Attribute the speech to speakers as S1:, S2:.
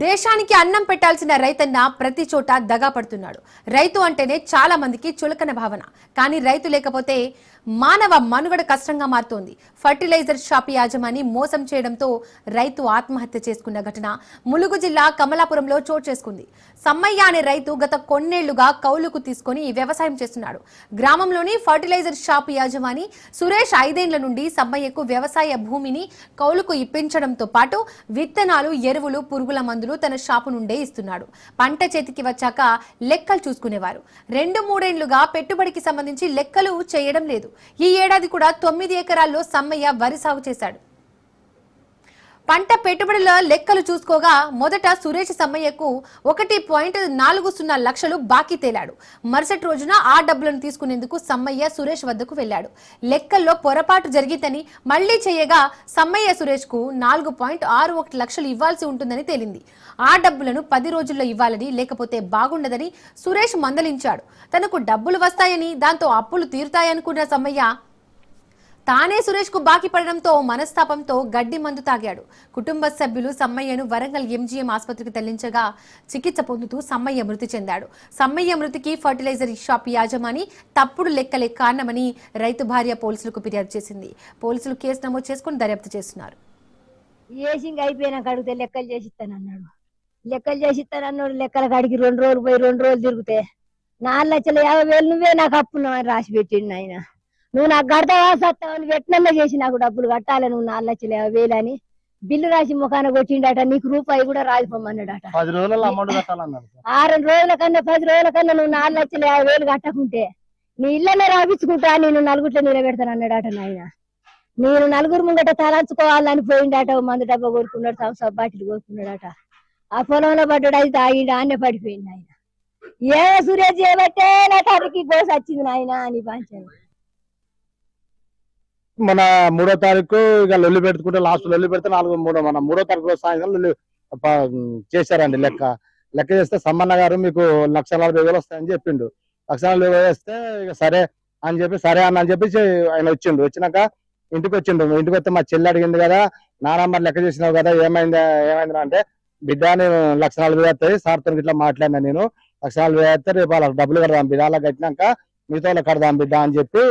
S1: దేశానికి అన్నం పెట్టాల్సిన రైతన్న ప్రతి చోట దగా పడుతున్నాడు. రైతు అంటేనే చాలా మందికి చులకన భావన. కానీ రైతు లేకపోతే మానవ మనుగడ కష్టంగా మారుతోంది. ఫర్టిలైజర్ షాప్ యాజమాని మోసం చేయడంతో రైతు ఆత్మహత్య చేసుకున్న ఘటన ములుగు జిల్లా కమలాపురంలో చోటు చేసుకుంది. సమ్మయ్య అనే రైతు గత కొన్నేళ్ళుగా కౌలుకు తీసుకొని వ్యవసాయం చేస్తున్నాడు. గ్రామంలోని ఫర్టిలైజర్ షాప్ యాజమాని సురేష్ ఐదేండ్ల నుండి సమ్మయ్యకు వ్యవసాయ భూమిని కౌలుకు ఇప్పించడంతో పాటు విత్తనాలు ఎరువులు పురుగుల మందు మందులు తన షాపు నుండే ఇస్తున్నాడు. పంట చేతికి వచ్చాక లెక్కలు చూసుకునేవారు. రెండు మూడేళ్ళుగా పెట్టుబడికి సంబంధించి లెక్కలు చేయడం లేదు. ఈ ఏడాది కూడా తొమ్మిది ఎకరాల్లో సమ్మయ్య వరి సాగు చేశాడు. పంట పెట్టుబడుల లెక్కలు చూసుకోగా మొదట సురేష్ సమ్మయ్యకు ఒకటి పాయింట్ నాలుగు సున్నా లక్షలు బాకీ తేలాడు. మరుసటి రోజున ఆ డబ్బులను తీసుకునేందుకు సమ్మయ్య సురేష్ వద్దకు వెళ్ళాడు. లెక్కల్లో పొరపాటు జరిగిందని మళ్ళీ చేయగా సమ్మయ్య సురేష్కు నాలుగు పాయింట్ ఆరు ఒకటి లక్షలు ఇవ్వాల్సి ఉంటుందని తేలింది. ఆ డబ్బులను పది రోజుల్లో ఇవ్వాలని లేకపోతే బాగుండదని సురేష్ మందలించాడు. తనకు డబ్బులు వస్తాయని దాంతో అప్పులు తీరుతాయనుకున్న సమ్మయ్య తానే సురేష్కు బాకీ పడడంతో మనస్తాపంతో గడ్డి మందు తాగాడు. కుటుంబ సభ్యులు సమ్మయ్యను వరంగల్ ఎంజీఎం ఆసుపత్రికి తరలించగా చికిత్స పొందుతూ సమ్మయ్య మృతి చెందాడు. సమ్మయ్య మృతికి ఫర్టిలైజర్ షాప్ యాజమాని తప్పుడు లెక్కలే కారణమని రైతు భార్య పోలీసులకు ఫిర్యాదు చేసింది. పోలీసులు కేసు నమోదు చేసుకుని దర్యాప్తు చేస్తున్నారు.
S2: ఏసింగ్ అయిపోయినాక అడిగితే లెక్కలు చేసి అన్నాడు లెక్కలు చేసి ఇస్తానన్నాడు లెక్కల కాడికి రెండు రోజులు పోయి రెండు రోజులు తిరిగితే నాలుగు లక్షల యాభై వేలు నువ్వే నాకు అప్పున్నావు అని రాసి పెట్టిండు ఆయన. నువ్వు నాకు కడతావా సత్తావా అని వెట్నన్నా చేసి నాకు డబ్బులు కట్టాలి నువ్వు నాలుగు లక్షల యాభై వేలు అని బిల్లు రాసి ముఖాన కొట్టిండట నీకు రూపాయి కూడా
S3: సార్.
S2: ఆరు రోజుల కన్నా పది రోజుల కన్నా నువ్వు నాలుగు లక్షల యాభై వేలు కట్టకుంటే నీ ఇళ్ళనే రాపించుకుంటా నేను నలుగుట్లో నిలబెడతాను అన్నాడట నాయన. నేను నలుగురు ముంగట తలంచుకోవాలని పోయిండట మందు డబ్బా కొడుకున్నాడు సంవత్సరం బాటిల్ కొడుకున్నాడట. ఆ పొలంలో పడ్డాడు అది తాగిండు ఆన్నే పడిపోయింది ఆయన ఏ సురేష్ చేయబట్టే నా తండ్రికి కోసి వచ్చింది నాయన అని పంచాను
S3: మన మూడో తారీఖు ఇక లొల్లి పెట్టుకుంటే లాస్ట్ లొల్లి పెడితే నాలుగు మూడో మన మూడో తారీఖు సాయంత్రం లొల్లి చేశారండి లెక్క. లెక్క చేస్తే సమ్మన్న గారు మీకు లక్ష నలభై వేలు వస్తాయని చెప్పిండు. లక్ష నలభై వేలు వస్తే ఇక సరే అని చెప్పి సరే అన్న అని చెప్పి ఆయన వచ్చిండు. వచ్చినాక ఇంటికి వచ్చిండు. ఇంటికి వస్తే మా చెల్లి అడిగింది కదా నానమ్మ లెక్క చేసినావు కదా ఏమైంది ఏమైంది అంటే బిడ్డ నేను లక్ష నలభై వస్తాయి సార్తో ఇట్లా మాట్లాడినా నేను. లక్ష నలభై వస్తే రేపు వాళ్ళకి డబ్బులు కడదాం బిడ్డ అలా కట్టినాక మిగతా వాళ్ళకి కడదాం బిడ్డ అని చెప్పి